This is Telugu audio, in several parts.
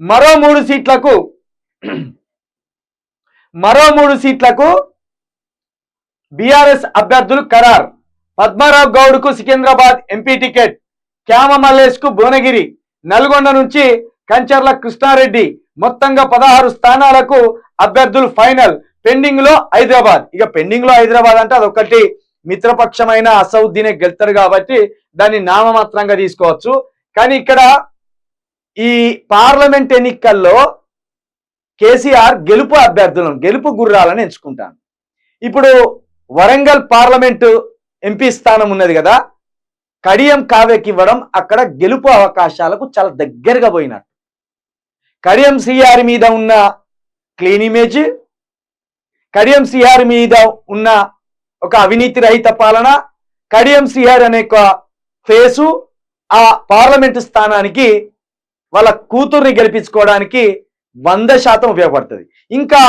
మరో మూడు సీట్లకు మరో మూడు సీట్లకు బీఆర్ఎస్ అభ్యర్థులు ఖరారు. పద్మారావు గౌడ్కు సికింద్రాబాద్ ఎంపీ టికెట్ క్యామ మల్లేష్కు భువనగిరి నల్గొండ నుంచి కంచర్ల కృష్ణారెడ్డి మొత్తంగా పదహారు స్థానాలకు అభ్యర్థులు ఫైనల్. పెండింగ్లో హైదరాబాద్. ఇక పెండింగ్లో హైదరాబాద్ అంటే అదొకటి మిత్రపక్షమైన అసౌద్దీనే గెలుతారు కాబట్టి దాన్ని నామమాత్రంగా తీసుకోవచ్చు. కానీ ఇక్కడ ఈ పార్లమెంట్ ఎన్నికల్లో కేసీఆర్ గెలుపు అభ్యర్థులను గెలుపు గుర్రాలను ఎంచుకుంటాను. ఇప్పుడు వరంగల్ పార్లమెంటు ఎంపీ స్థానం ఉన్నది కదా కడియం కావ్యకి ఇవ్వడం అక్కడ గెలుపు అవకాశాలకు చాలా దగ్గరగా పోయినట్టు. కడియం సిఆర్ మీద ఉన్న క్లీన్ ఇమేజ్ కడియం సిఆర్ మీద ఉన్న ఒక అవినీతి రహిత పాలన కడియం సిఆర్ అనే ఒక ఫేసు ఆ పార్లమెంటు స్థానానికి వాళ్ళ కూతుర్ని గెలిపించుకోవడానికి వంద శాతం ఉపయోగపడుతుంది. ఇంకా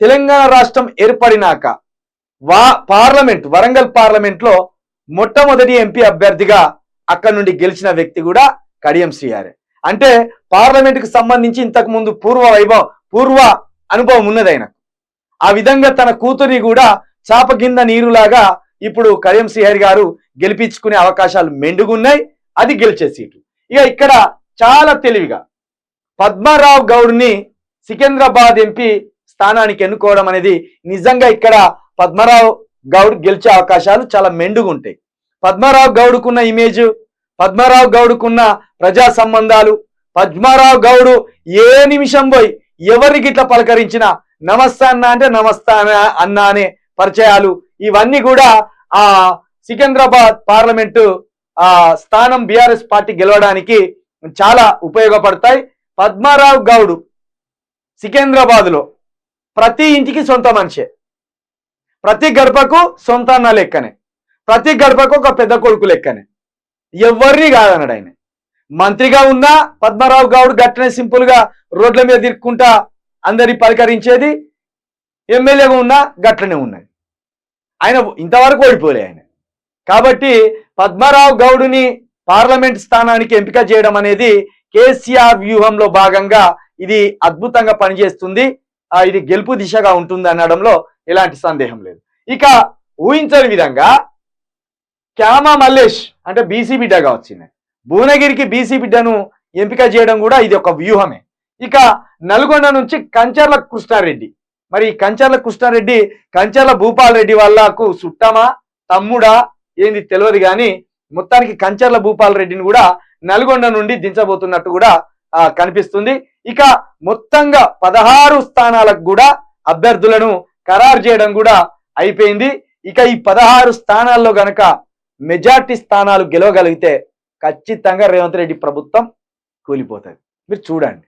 తెలంగాణ రాష్ట్రం ఏర్పడినాక వా పార్లమెంట్ వరంగల్ పార్లమెంట్లో మొట్టమొదటి ఎంపీ అభ్యర్థిగా అక్కడి నుండి గెలిచిన వ్యక్తి కూడా కడియం శ్రీఆర్ అంటే పార్లమెంట్కి సంబంధించి ఇంతకు ముందు పూర్వ వైభవం పూర్వ అనుభవం ఉన్నది ఆ విధంగా తన కూతురిని కూడా చాప కింద నీరులాగా ఇప్పుడు కడియం శ్రీహరి గారు గెలిపించుకునే అవకాశాలు మెండుగున్నాయి అది గెలిచే సీటు. ఇక ఇక్కడ చాలా తెలివిగా పద్మారావు గౌడ్ని సికింద్రాబాద్ ఎంపీ స్థానానికి ఎన్నుకోవడం అనేది నిజంగా ఇక్కడ పద్మారావు గౌడ్ గెలిచే అవకాశాలు చాలా మెండుగా ఉంటాయి పద్మారావు గౌడ్కున్న ఇమేజ్ పద్మారావు గౌడ్కున్న ప్రజా సంబంధాలు పద్మారావు గౌడు ఏ నిమిషం పోయి ఎవరికి ఇట్లా పలకరించినా నమస్తే అన్న అంటే నమస్తే అన్న- అన్న అనే పరిచయాలు ఇవన్నీ కూడా ఆ సికింద్రాబాద్ పార్లమెంటు ఆ స్థానం బీఆర్ఎస్ పార్టీ గెలవడానికి చాలా ఉపయోగపడతాయి. పద్మారావు గౌడు సికింద్రాబాద్లో ప్రతి ఇంటికి సొంత మనిషే. ప్రతి గడపకు సొంత అన్న లెక్కనే. ప్రతి గడపకు ఒక పెద్ద కొడుకు లెక్కనే. ఎవరిని కాదన్నాడు ఆయన. మంత్రిగా ఉన్నా పద్మారావు గౌడ్ గట్టనే సింపుల్గా రోడ్ల మీద తిరుక్కుంటా అందరి పలకరించేది. ఎమ్మెల్యేగా ఉన్నా గట్లనే ఉన్నది. ఆయన ఇంతవరకు ఓడిపోలే ఆయన. కాబట్టి పద్మారావు గౌడుని పార్లమెంట్ స్థానానికి ఎంపిక చేయడం అనేది కేసీఆర్ వ్యూహంలో భాగంగా ఇది అద్భుతంగా పనిచేస్తుంది. ఇది గెలుపు దిశగా ఉంటుంది అనడంలో ఎలాంటి సందేహం లేదు. ఇక ఊహించని విధంగా క్యామా మల్లేష్ అంటే బీసీ బిడ్డగా వచ్చింది. భువనగిరికి బీసీ బిడ్డను ఎంపిక చేయడం కూడా ఇది ఒక వ్యూహమే. ఇక నల్గొండ నుంచి కంచర్ల కృష్ణారెడ్డి. మరి ఈ కంచర్ల కృష్ణారెడ్డి కంచర్ల భూపాల్ రెడ్డి వాళ్ళకు సుట్టమా తమ్ముడా ఏంది తెలియదు కానీ మొత్తానికి కంచర్ల భూపాల్ రెడ్డిని కూడా నల్గొండ నుండి దించబోతున్నట్టు కూడా కనిపిస్తుంది. ఇక మొత్తంగా పదహారు స్థానాలకు కూడా అభ్యర్థులను ఖరారు చేయడం కూడా అయిపోయింది. ఇక ఈ పదహారు స్థానాల్లో గనక మెజార్టీ స్థానాలు గెలవగలిగితే ఖచ్చితంగా రేవంత్ రెడ్డి ప్రభుత్వం కూలిపోతుంది. మీరు చూడండి.